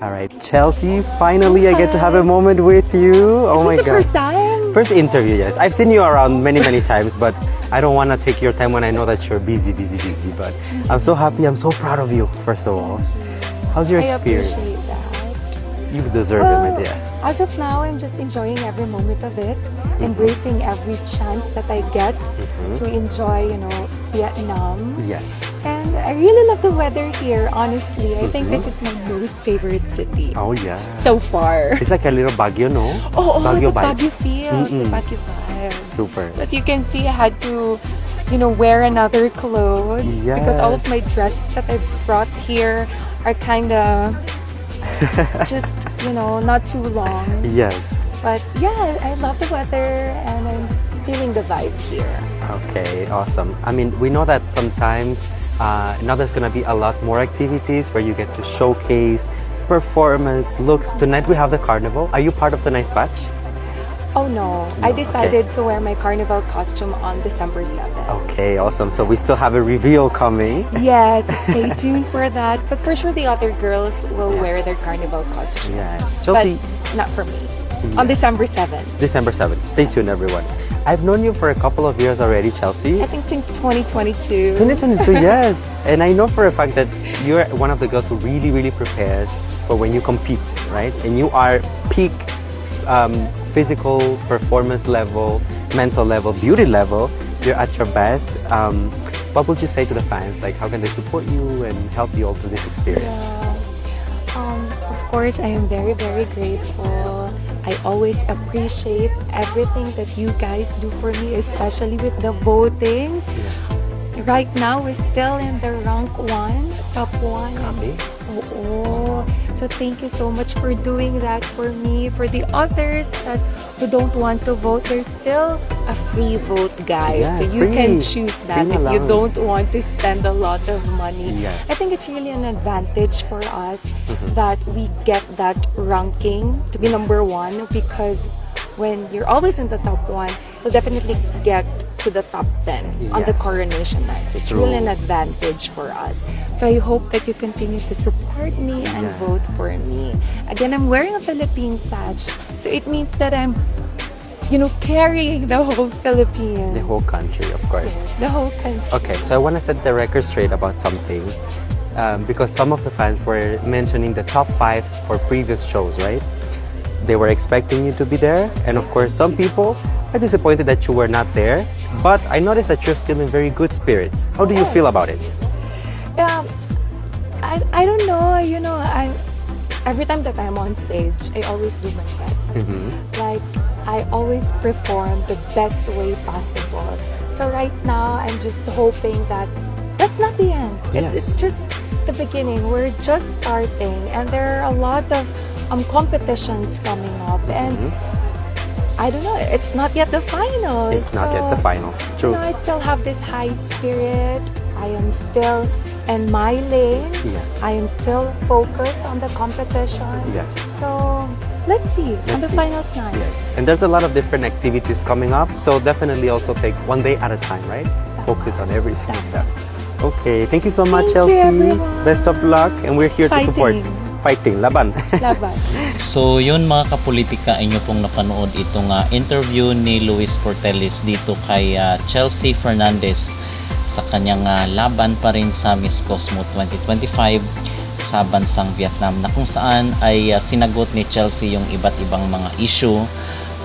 All right, Chelsea, finally I get to have a moment with you. Oh my god. first time? First interview, yes. I've seen you around many, many times, but I don't want to take your time when I know that you're busy, busy, busy. But I'm so happy. I'm so proud of you, first of all. How's your I experience? appreciate that. You deserve it, my dear. as of now, I'm just enjoying every moment of it, embracing every chance that I get Mm-hmm. to enjoy, you know, Vietnam. Yes. And I really love the weather here, honestly. I think mm-hmm. this is my most favorite city Oh, yeah. so far. It's like a little Baguio, no? Oh, oh Baguio the Baguio vibes. feels, the Mm-mm. Baguio vibes. Super. So as you can see, I had to, you know, wear another clothes because all of my dresses that I brought here are kind of just, you know, not too long. Yes. But yeah, I love the weather and I'm feeling the vibe here. Okay, awesome. I mean, we know that sometimes uh, now there's gonna be a lot more activities where you get to showcase performance, looks. Tonight we have the carnival. Are you part of the nice batch? Oh no, I decided to wear my carnival costume on December 7th. Okay, awesome. So we still have a reveal coming. Yes, stay tuned for that. But for sure, the other girls will wear their carnival costume. Yes. But not for me. On December 7th. December 7th. Stay tuned, everyone. I've known you for a couple of years already, Chelsea. I think since 2022. 2022, yes. And I know for a fact that you're one of the girls who really, really prepares for when you compete, right? And you are peak um, physical performance level, mental level, beauty level. You're at your best. Um, what would you say to the fans? Like, how can they support you and help you all through this experience? Yeah. Um, of course, I am very, very grateful. I always appreciate everything that you guys do for me, especially with the votings. Yes. Right now, we're still in the rank one, top one. Copy. Oo. So thank you so much for doing that for me. For the others that who don't want to vote, there's still a free vote, guys. Yes, so you can choose that Free if you don't want to spend a lot of money. Yes. I think it's really an advantage for us Mm-hmm. that we get that ranking to be number one because when you're always in the top one, you'll definitely get to the top 10 on the coronation night. So it's True. really an advantage for us. So I hope that you continue to support me and Yeah. vote for me. Again, I'm wearing a Philippine sash. So it means that I'm, you know, carrying the whole Philippines. The whole country, of course. Yes, the whole country. Okay, so I want to set the record straight about something. Um, because some of the fans were mentioning the top fives for previous shows, right? They were expecting you to be there, and of course, some people are disappointed that you were not there. But I noticed that you're still in very good spirits. How do you feel about it? Yeah, I, I don't know, you know, I every time that I'm on stage, I always do my best. Mm-hmm. Like I always perform the best way possible. So right now, I'm just hoping that that's not the end. It's, Yes. it's just the beginning. We're just starting, and there are a lot of um, competitions coming up, and I don't know. It's not yet the final. Mm-hmm. It's not yet the finals. True. you know, I still have this high spirit. I am still in my lane. Yes. I am still focused on the competition. Yes. So let's see on Let's the see. finals night. Yes. And there's a lot of different activities coming up, so definitely also take one day at a time, right? Focus on every single step. Okay, thank you so much, Thank Chelsea. Best of luck, and we're here to support. Fighting. Laban. Laban. So yun mga kapolitika, inyo pong napanood itong ah, interview ni Luis Portelis dito kay ah, Chelsea Fernandez sa kanyang ah, laban pa rin sa Miss Cosmo 2025 sa bansang Vietnam na kung saan ay ah, sinagot ni Chelsea yung iba't ibang mga issue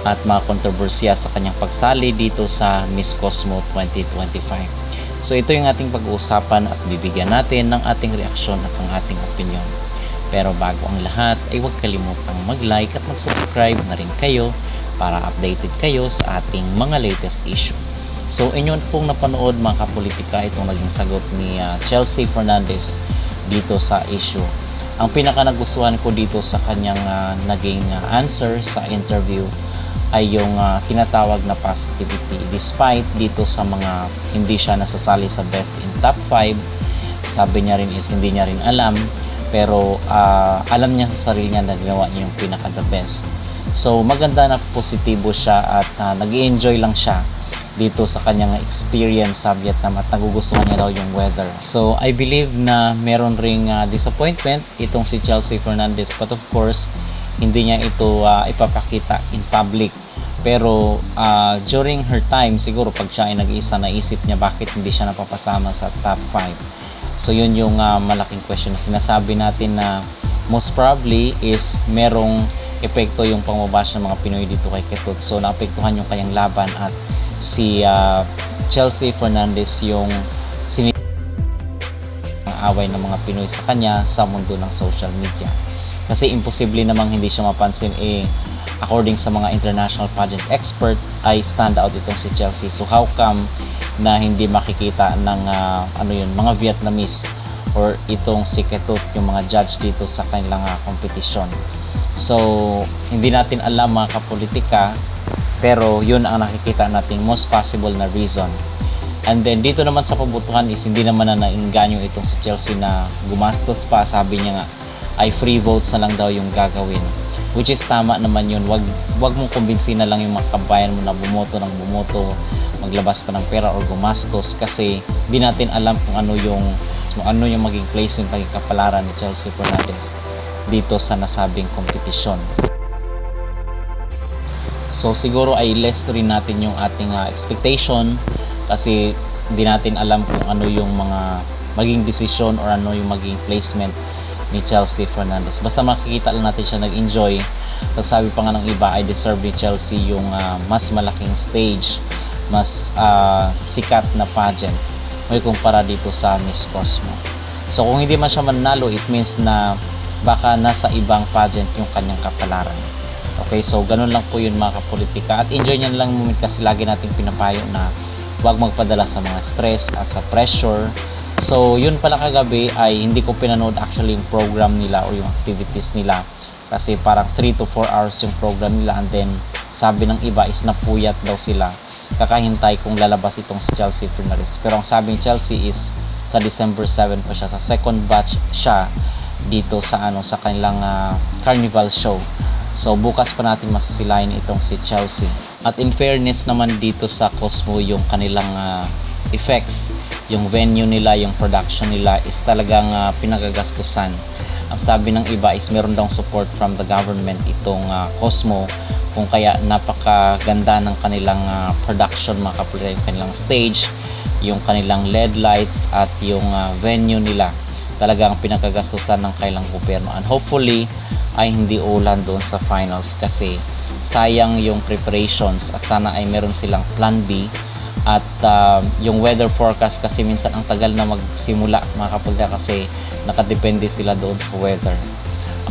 at mga kontrobersya sa kanyang pagsali dito sa Miss Cosmo 2025. So ito yung ating pag-uusapan at bibigyan natin ng ating reaksyon at ng ating opinion. Pero bago ang lahat ay huwag kalimutang mag-like at mag-subscribe na rin kayo para updated kayo sa ating mga latest issue. So inyo pong napanood mga kapolitika itong naging sagot ni ah, Chelsea Fernandez dito sa issue. Ang pinaka nagustuhan ko dito sa kanyang ah, naging ah, answer sa interview ay yung ah, tinatawag na positivity despite dito sa mga hindi siya nasasali sa best in top 5 sabi niya rin is hindi niya rin alam pero ah, alam niya sa sarili niya na ginawa niya yung pinaka the best so maganda na positibo siya at uh, nag enjoy lang siya dito sa kanyang experience sa Vietnam at nagugustuhan niya daw yung weather. So, I believe na meron ring ah, disappointment itong si Chelsea Fernandez but of course, hindi niya ito ah, ipapakita in public. Pero ah, during her time, siguro pag siya ay nag-iisa, naisip niya bakit hindi siya napapasama sa top 5. So, yun yung ah, malaking question. Sinasabi natin na most probably is merong epekto yung pangbabash ng mga Pinoy dito kay Ketut. So, naapektuhan yung kanyang laban at si ah, Chelsea Fernandez yung away ng mga Pinoy sa kanya sa mundo ng social media. Kasi imposible namang hindi siya mapansin eh according sa mga international pageant expert ay stand out itong si Chelsea. So how come na hindi makikita ng ah, ano yun, mga Vietnamese or itong si Ketut yung mga judge dito sa kanilang ah, competition. So hindi natin alam mga kapolitika pero yun ang nakikita nating most possible na reason. And then dito naman sa kabutuhan is hindi naman na nainganyo itong si Chelsea na gumastos pa. Sabi niya nga ay free votes na lang daw yung gagawin. Which is tama naman yun. Wag, wag mong kumbinsin na lang yung mga kabayan mo na bumoto ng bumoto, maglabas pa ng pera or gumastos kasi di natin alam kung ano yung kung ano yung maging place yung pagkakapalaran ni Chelsea Fernandez dito sa nasabing kompetisyon. So siguro ay less rin natin yung ating ah, expectation kasi hindi natin alam kung ano yung mga maging desisyon or ano yung maging placement ni Chelsea Fernandez. Basta makikita lang natin siya nag-enjoy. Nagsabi pa nga ng iba ay deserve ni Chelsea yung ah, mas malaking stage, mas ah, sikat na pageant may kumpara dito sa Miss Cosmo. So kung hindi man siya manalo, it means na baka nasa ibang pageant yung kanyang kapalaran. Okay, so ganun lang po yun mga kapolitika. At enjoy nyo lang moment kasi lagi nating pinapayo na huwag magpadala sa mga stress at sa pressure. So yun pala kagabi ay hindi ko pinanood actually yung program nila o yung activities nila. Kasi parang 3 to 4 hours yung program nila and then sabi ng iba is napuyat daw sila kakahintay kung lalabas itong si Chelsea Fernandez. Pero ang sabi ni Chelsea is sa December 7 pa siya. Sa second batch siya dito sa ano sa kanilang ah, carnival show. So bukas pa natin masisilayan itong si Chelsea. At in fairness naman dito sa Cosmo yung kanilang ah, effects, yung venue nila, yung production nila is talagang ah, pinagagastusan. Ang sabi ng iba is meron daw support from the government itong ah, Cosmo kung kaya napakaganda ng kanilang ah, production mga kapatid, yung kanilang stage, yung kanilang LED lights at yung ah, venue nila. Talagang pinagkagastusan ng kailang gobyerno. And hopefully ay hindi ulan doon sa finals kasi sayang yung preparations at sana ay meron silang plan B at ah, yung weather forecast kasi minsan ang tagal na magsimula mga kapulda kasi nakadepende sila doon sa weather.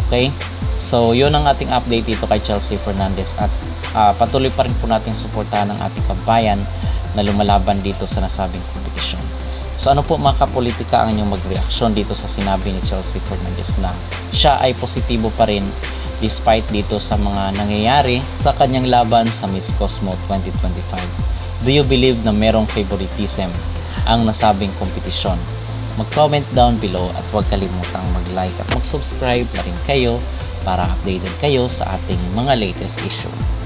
Okay? So yun ang ating update dito kay Chelsea Fernandez. At ah, patuloy pa rin po natin suportahan ang ating kabayan na lumalaban dito sa nasabing kompetisyon. So ano po mga kapolitika ang inyong magreaksyon dito sa sinabi ni Chelsea Fernandez na siya ay positibo pa rin despite dito sa mga nangyayari sa kanyang laban sa Miss Cosmo 2025. Do you believe na merong favoritism ang nasabing kompetisyon? Mag-comment down below at huwag kalimutang mag-like at mag-subscribe na rin kayo para updated kayo sa ating mga latest issue.